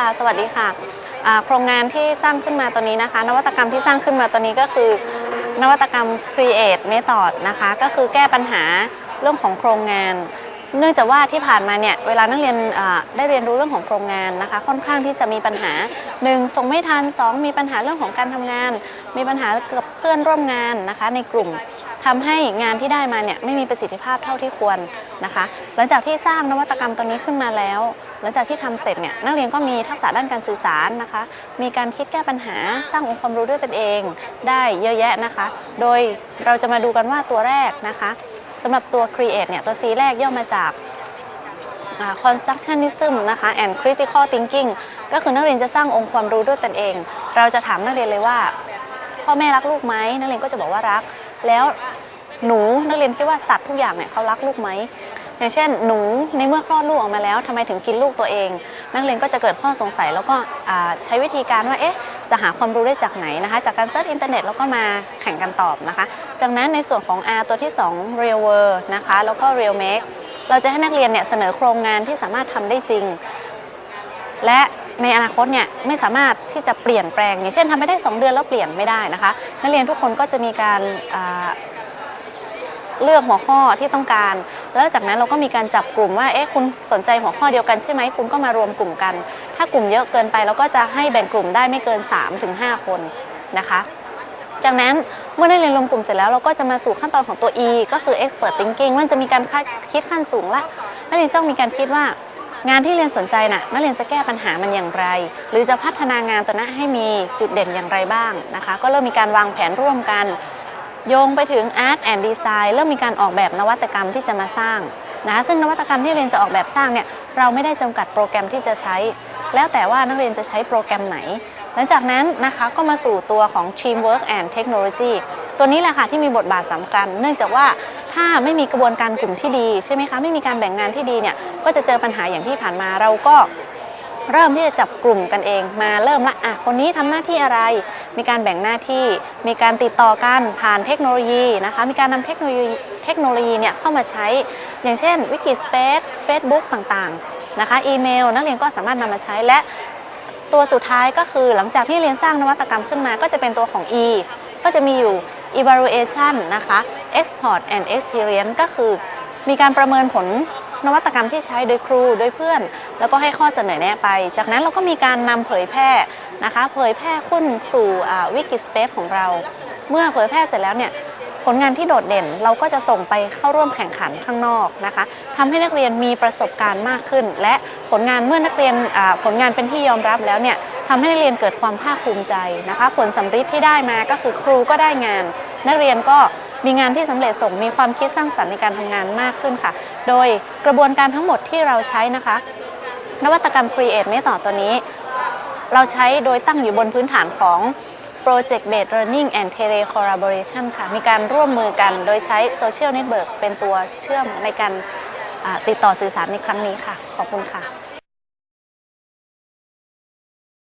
ค่ะ สวัสดีค่ะโครงงานที่สร้างขึ้นมาตัวนี้นะคะ นวัตกรรมที่สร้างขึ้นมาตัวนี้ก็คือ นวัตกรรม Create Method นะคะ ก็คือแก้ปัญหาเรื่องของโครงงาน เนื่องจากว่าที่ผ่านมาเนี่ยเวลานักเรียนได้เรียนรู้เรื่องของโครงงานนะคะ ค่อนข้างที่จะมีปัญหา 1. ส่งไม่ทัน 2. มีปัญหาเรื่องของการทำงาน มีปัญหากับเพื่อนร่วมงานนะคะ ในกลุ่ม ทำให้งานที่ได้มาเนี่ยไม่มีประสิทธิภาพเท่าที่ควรนะคะ หลังจากที่สร้างนวัตกรรมตัวนี้ขึ้นมาแล้ว หลังจากที่ทำเสร็จเนี่ยนักเรียนก็มีทักษะด้านการสื่อสารนะคะ มีการคิดแก้ปัญหาสร้างองค์ความรู้ด้วยตนเอง ได้เยอะแยะนะคะ โดยเราจะมาดูกันว่าตัวแรกนะคะสำหรับตัว create เนี่ยตัว C แรกย่อมาจาก constructionism นะคะ and critical thinking ก็คือนักเรียนจะสร้างองค์ความรู้ด้วยตนเอง เราจะถามนักเรียนเลยว่า พ่อแม่รักลูกไหมนักเรียนก็จะบอกว่ารัก แล้ว หนูนักเรียนคิดว่าสัตว์ทุกอย่างเนี่ยเขารักลูกไหมอย่างเช่น หนูในเมื่อคลอดลูกออกมาแล้วทำไมถึงกินลูกตัวเอง นักเรียนก็จะเกิดข้อสงสัยแล้วก็ใช้วิธีการว่าเอ๊ะจะหาความรู้ได้จากไหนนะคะ จากการเซิร์ชอินเทอร์เน็ตแล้วก็มาแข่งกันตอบนะคะ จากนั้นในส่วนของ R ตัวที่ 2 real world นะคะแล้วก็ real make เราจะให้นักเรียนเนี่ยเสนอโครงงานที่สามารถทำได้จริง และในอนาคตเนี่ยไม่สามารถที่จะเปลี่ยนแปลงอย่างเช่นทำไม่ได้ 2 เดือนแล้วเปลี่ยนไม่ได้นะคะ นักเรียนทุกคนก็จะมีการ เลือกหัวข้อที่ต้องการ แล้วจากนั้นเราก็มีการจับกลุ่มว่าเอ๊ะคุณสนใจหัวข้อเดียวกันใช่ไหมคุณก็มารวมกลุ่มกัน ถ้ากลุ่มเยอะเกินไปเราก็จะให้แบ่งกลุ่มได้ไม่เกิน 3-5 คนนะคะจากนั้นเมื่อได้เรียนรวมกลุ่มเสร็จแล้วเราก็จะมาสู่ขั้นตอนของตัว E ก็คือ expert thinking มันจะมีการคิดขั้นสูงละนักเรียนต้องมีการคิดว่า งานที่เรียนสนใจน่ะนักเรียนจะแก้ปัญหามันอย่างไร หรือจะพัฒนางานตัวนั้นให้มีจุดเด่นอย่างไรบ้างนะคะ ก็เริ่มมีการวางแผนร่วมกัน โยงไปถึง Art and Design เริ่มมีการออกแบบนวัตกรรมที่จะมาสร้างนะคะซึ่งนวัตกรรมที่เรียนจะออกแบบสร้างเนี่ยเราไม่ได้จำกัดโปรแกรมที่จะใช้ แล้วแต่ว่านักเรียนจะใช้โปรแกรมไหน หลังจากนั้นนะคะก็มาสู่ตัวของ Teamwork and Technology ตัวนี้แหละค่ะที่มีบทบาทสำคัญ เนื่องจากว่าถ้าไม่มีกระบวนการกลุ่มที่ดีใช่ไหมคะไม่มีการแบ่งงานที่ดีเนี่ยก็จะเจอปัญหาอย่างที่ผ่านมาเราก็ เริ่มที่จะจับกลุ่มกันเองมาเริ่มละอะคนนี้ทำหน้าที่อะไร มีการแบ่งหน้าที่ มีการติดต่อกันผ่านเทคโนโลยีนะคะมีการนำเทคโนโลยีเทคโนโลยีเนี่ยเข้ามาใช้ อย่างเช่นวิกิสเปซเฟซบุ๊กต่างๆนะคะอีเมล นักเรียนก็สามารถนำมาใช้และตัวสุดท้ายก็คือหลังจากที่เรียนสร้างนวัตกรรมขึ้นมาก็จะเป็นตัวของ E ก็จะมีอยู่ evaluation นะคะ export and experience ก็คือมีการประเมินผล นวัตกรรมที่ใช้โดยครูโดยเพื่อน แล้วก็ให้ข้อเสนอแนะไป จากนั้นเราก็มีการนำเผยแพร่นะคะเผยแพร่ขึ้นสู่วิกิสเปซของเรา เมื่อเผยแพร่เสร็จแล้วเนี่ยผลงานที่โดดเด่นเราก็จะส่งไปเข้าร่วมแข่งขันข้างนอกนะคะทำให้นักเรียนมีประสบการณ์มากขึ้น และผลงานเมื่อนักเรียนผลงานเป็นที่ยอมรับแล้วเนี่ยทำให้นักเรียนเกิดความภาคภูมิใจนะคะ ผลสำฤทธิ์ที่ได้มาก็คือครูก็ได้งาน นักเรียนก็มีงานที่สำเร็จส่งมีความคิดสร้างสรรค์ในการทำงานมากขึ้นค่ะ โดยกระบวนการทั้งหมดที่เราใช้นะคะ นวัตกรรม Create ไม่ต่อตัวนี้ เราใช้โดยตั้งอยู่บนพื้นฐานของ Project Based Learning and Tele Collaboration ค่ะ มีการร่วมมือกันโดยใช้ Social Network เป็นตัวเชื่อมในการติดต่อสื่อสารในครั้งนี้ค่ะ ขอบคุณค่ะ